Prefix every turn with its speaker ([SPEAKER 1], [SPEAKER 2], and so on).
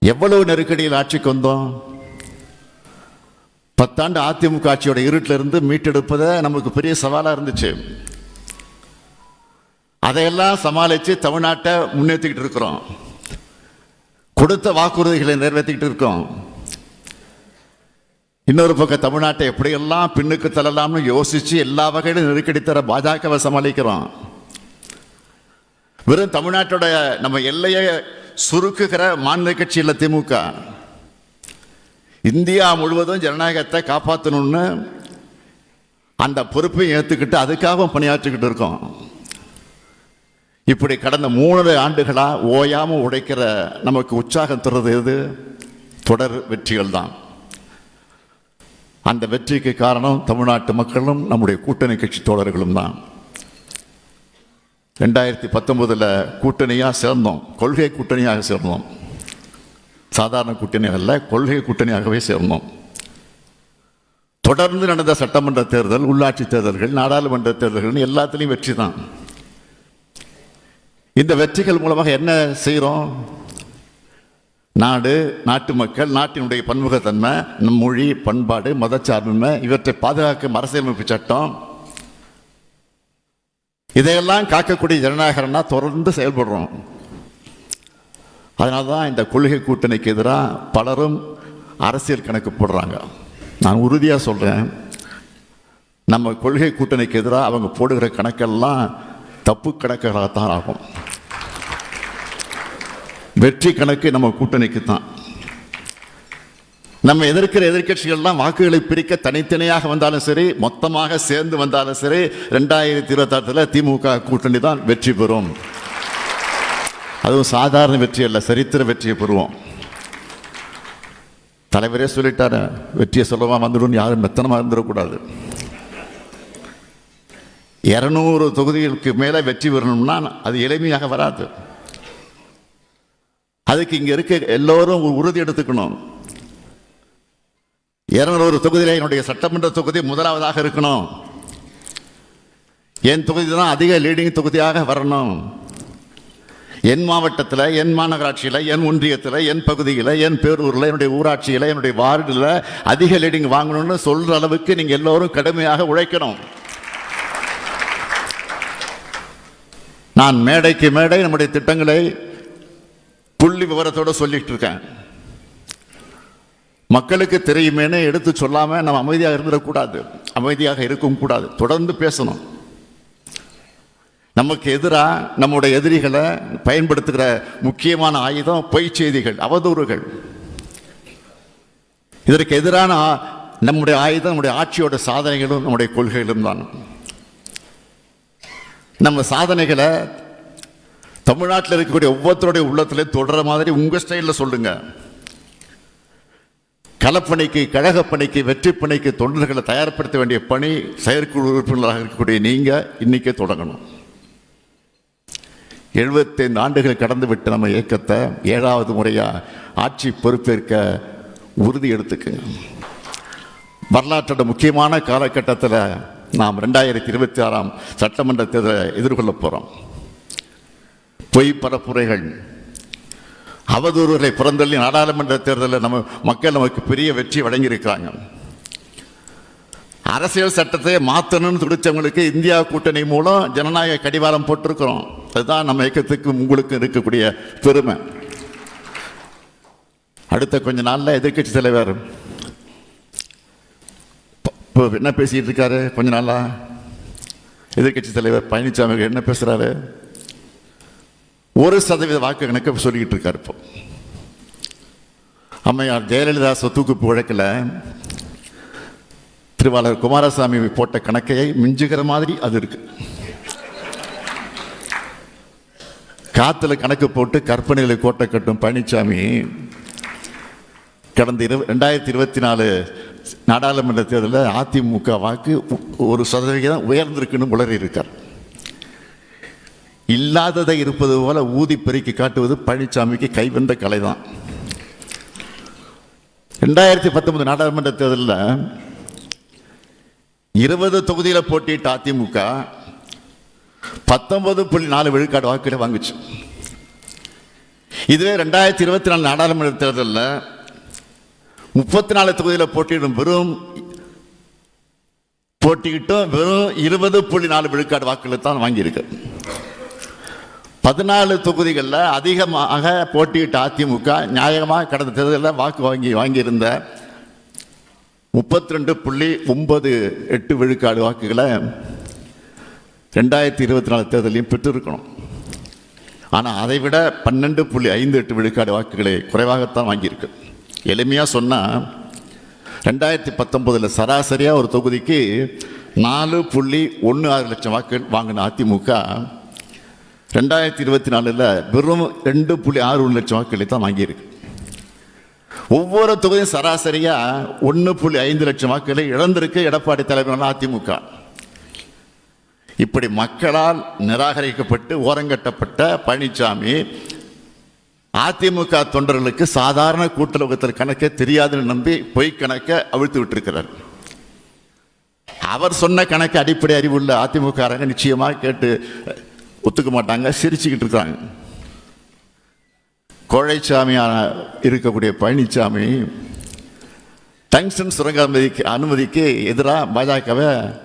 [SPEAKER 1] எவ்வளவு நெருக்கடியில் ஆட்சிக்கு வந்தோம்? பத்தாண்டு அதிமுக ஆட்சியோட இருட்டில் இருந்து மீட்டெடுப்பதை நமக்கு பெரிய சவாலாக இருந்துச்சு. அதையெல்லாம் சமாளித்து தமிழ்நாட்டை முன்னேற்றிக்கிட்டு இருக்கிறோம். கொடுத்த வாக்குறுதிகளை நிறைவேற்றிக்கிட்டு இருக்கோம். இன்னொரு பக்கம் தமிழ்நாட்டை எப்படியெல்லாம் பின்னுக்கு தள்ளலாம்னு யோசித்து எல்லா வகையிலும் நெருக்கடி தர பாஜகவை சமாளிக்கிறோம். வெறும் தமிழ்நாட்டோட நம்ம எல்லையை சுருக்குகிற மாநில கட்சியில் திமுக. இந்தியா முழுவதும் ஜனநாயகத்தை காப்பாற்றணும்னு அந்த பொறுப்பையும் ஏற்றுக்கிட்டு அதுக்காக பணியாற்றிக்கிட்டு இருக்கோம். இப்படி கடந்த மூணு ஆண்டுகளாக ஓயாமல் உடைக்கிற நமக்கு உற்சாகம் தர்றது எது? தொடர் வெற்றிகள் தான். அந்த வெற்றிக்கு காரணம் தமிழ்நாட்டு மக்களும் நம்முடைய கூட்டணி கட்சி தோழர்களும் தான். ரெண்டாயிரத்தி பத்தொம்போதில் கூட்டணியாக சேர்ந்தோம். கொள்கை கூட்டணியாக சேர்ந்தோம். சாதாரண கூட்டணியாக அல்ல கொள்கை கூட்டணியாகவே சேர்ந்தோம். தொடர்ந்து நடந்த சட்டமன்ற தேர்தல் உள்ளாட்சி தேர்தல்கள் நாடாளுமன்ற தேர்தல்கள் எல்லாத்துலேயும் வெற்றி தான். இந்த வெற்றிகள் மூலமாக என்ன செய்கிறோம் நாடு நாட்டு மக்கள் நாட்டினுடைய பன்முகத்தன்மை மொழி பண்பாடு மதச்சார்பின்மை இவற்றை பாதுகாக்கும் அரசியலமைப்பு சட்டம் இதையெல்லாம் காக்கக்கூடிய ஜனநாயகம்னா தொடர்ந்து செயல்படுறோம். அதனால தான் இந்த கொள்கை கூட்டணிக்கு எதிராக பலரும் அரசியல் கணக்கு போடுறாங்க. நான் உறுதியாக சொல்கிறேன் நம்ம கொள்கை கூட்டணிக்கு எதிராக அவங்க போடுகிற கணக்கெல்லாம் தப்பு கணக்குகளாகத்தான் ஆகும். வெற்றி கணக்கு நம்ம கூட்டணிக்கு தான் நம்ம எதிர்க்கிற எதிர்க்கட்சிகள்லாம் வாக்குகளை பிரிக்க தனித்தனியாக வந்தாலும் சரி மொத்தமாக சேர்ந்து வந்தாலும் சரி ரெண்டாயிரத்தி இருபத்தாறுல திமுக கூட்டணி தான் வெற்றி பெறும். அதுவும் சாதாரண வெற்றி அல்ல சரித்திர வெற்றியை பெறுவோம். தலைவரே சொல்லிட்டாரு வெற்றியை சொல்லவா வந்துடும் யாரும் மெத்தனமாக இருந்துடக்கூடாது. இரநூறு தொகுதிகளுக்கு மேலே வெற்றி பெறணும்னா அது எளிமையாக வராது. அதுக்கு இங்கே இருக்க எல்லோரும் உறுதி எடுத்துக்கணும். இரநூறு தொகுதியில் என்னுடைய சட்டமன்ற தொகுதி முதலாவதாக இருக்கணும். என் தொகுதி தான் அதிக லீடிங் தொகுதியாக வரணும். என் மாவட்டத்தில் என் மாநகராட்சியில் என் ஒன்றியத்தில் என் பகுதியில் என் பேரூரில் என்னுடைய ஊராட்சியில் என்னுடைய வார்டில் அதிக லீடிங் வாங்கணும்னு சொல்கிற அளவுக்கு நீங்கள் எல்லோரும் கடுமையாக உழைக்கணும். நான் மேடைக்கு மேடை நம்முடைய திட்டங்களை புள்ளி விவரத்தோட சொல்லிட்டு இருக்கேன். மக்களுக்கு தெரியுமேனே எடுத்து சொல்லாமல் நம்ம அமைதியாக இருந்துடக்கூடாது. அமைதியாக இருக்கவும் கூடாது. தொடர்ந்து பேசணும். நமக்கு எதிராக நம்முடைய எதிரிகளை பயன்படுத்துகிற முக்கியமான ஆயுதம் பொய் செய்திகள் அவதூறுகள். இதற்கு எதிரான நம்முடைய ஆயுதம் நம்முடைய ஆட்சியோட சாதனைகளும் நம்முடைய கொள்கைகளும் தான். நம்ம சாதனைகளை தமிழ்நாட்டில் இருக்கக்கூடிய ஒவ்வொருத்தருடைய உள்ளத்திலே தொடர மாதிரி உங்கள் ஸ்டைலில் சொல்லுங்கள் களப்பணிக்கு கழகப்பணிக்கு வெற்றி பணிக்கு தொண்டர்களை தயார்படுத்த வேண்டிய பணி செயற்குழு உறுப்பினராக இருக்கக்கூடிய நீங்க இன்னைக்கே தொடங்கணும். எழுபத்தைந்து ஆண்டுகள் கடந்து விட்டு நம்ம இயக்கத்தை ஏழாவது முறையா ஆட்சி பொறுப்பேற்க உறுதி எடுத்துக்குங்க. வரலாற்றோட முக்கியமான காலகட்டத்தில் நாம் ரெண்டாயிரத்தி இருபத்தி ஆறாம் சட்டமன்ற தேர்தலை எதிர்கொள்ள போகிறோம் பொய் பரப்புரைகள் அவதூறுகளை புறந்தள்ளி நாடாளுமன்ற தேர்தலில் நம்ம மக்கள் நமக்கு பெரிய வெற்றி வழங்கியிருக்கிறாங்க. அரசியல் சட்டத்தை மாற்றணும்னு துடிச்சவங்களுக்கு இந்தியா கூட்டணி மூலம் ஜனநாயக கடிவாளம் போட்டிருக்கிறோம். அதுதான் நம்ம இயக்கத்துக்கு உங்களுக்கு இருக்கக்கூடிய பெருமை. அடுத்த கொஞ்ச நாளில் எதிர்க்கட்சி தலைவர். இப்போ என்ன பேசிகிட்டு இருக்காரு? கொஞ்ச நாளாக எதிர்க்கட்சி தலைவர் பழனிசாமி என்ன பேசுகிறாரு ஒரு சதவீத வாக்கு கணக்கு சொல்லிக்கிட்டு இருக்கார் இப்போ. அம்மையார் ஜெயலலிதா சொத்துக்குப்பு வழக்கில் திருவாளர் குமாரசாமி போட்ட கணக்கையை மிஞ்சுகிற மாதிரி அது இருக்கு. காத்துல கணக்கு போட்டு கற்பனைகளை கோட்டை கட்டும் பழனிசாமி கடந்த இரு ரெண்டாயிரத்தி இருபத்தி நாலு நாடாளுமன்ற தேர்தலில் அதிமுக வாக்கு ஒரு சதவிகிதம் உயர்ந்திருக்குன்னு உளறி இருக்கார் இல்லாததை இருப்பது போல ஊதி பெருக்கி காட்டுவது பழனிசாமிக்கு கைவந்த கலைதான். ரெண்டாயிரத்தி பத்தொன்பது நாடாளுமன்ற தேர்தலில் இருபது தொகுதியில் போட்டியிட்ட அதிமுக பத்தொன்பது புள்ளி நாலு விழுக்காடு வாக்குகளை வாங்குச்சு. இதுவே ரெண்டாயிரத்தி இருபத்தி நாலு நாடாளுமன்ற தேர்தலில் முப்பத்தி நாலு தொகுதியில் போட்டியிடும் வெறும் போட்டியிட்டும் வெறும் இருபது புள்ளி நாலு விழுக்காடு வாக்குகளை தான் வாங்கியிருக்கு. பதினாலு தொகுதிகளில் அதிகமாக போட்டியிட்ட அதிமுக நியாயமாக கடந்த தேர்தலில் வாக்கு வாங்கி வாங்கியிருந்த முப்பத்தி ரெண்டு புள்ளி ஒன்பது எட்டு விழுக்காடு வாக்குகளை ரெண்டாயிரத்தி இருபத்தி நாலு தேர்தலையும் பெற்றிருக்கணும். ஆனால் அதை விட பன்னெண்டு புள்ளி ஐந்து எட்டு விழுக்காடு வாக்குகளை குறைவாகத்தான் வாங்கியிருக்கு. எளிமையாக சொன்னால் ரெண்டாயிரத்தி பத்தொம்போதில் சராசரியாக ஒரு தொகுதிக்கு நாலு புள்ளி ஒன்று ஆறு லட்சம் வாக்குகள் வாங்கின அதிமுக ரெண்டாயிரத்தி இருபத்தி நாலில் வெறும் ரெண்டு புள்ளி ஆறு ஒன்று லட்சம் வாக்குகளை தான் வாங்கியிருக்கு. ஒவ்வொரு தொகுதியும் சராசரியாக ஒன்று புள்ளி ஐந்து லட்சம் வாக்குகளை இழந்திருக்கு. எடப்பாடி தலைமையிலான அதிமுக. இப்படி மக்களால் நிராகரிக்கப்பட்டு ஓரங்கட்டப்பட்ட பழனிசாமி அதிமுக தொண்டர்களுக்கு சாதாரண கூட்டுறவுத்தல் கணக்கே தெரியாதுன்னு நம்பி பொய் கணக்கை அவிழ்த்து விட்டிருக்கிறார். அவர் சொன்ன கணக்கு அடிப்படை அறிவுள்ள அதிமுக நிச்சயமாக கேட்டு ஒத்துக்க மாட்டாங்க சிரிச்சுக்கிட்டு இருக்காங்க. கோழைச்சாமியான இருக்கக்கூடிய பழனிசாமி டங்ஸ்டன் சுரங்க அனுமதிக்கு அனுமதிக்கு எதிராக பாஜகவை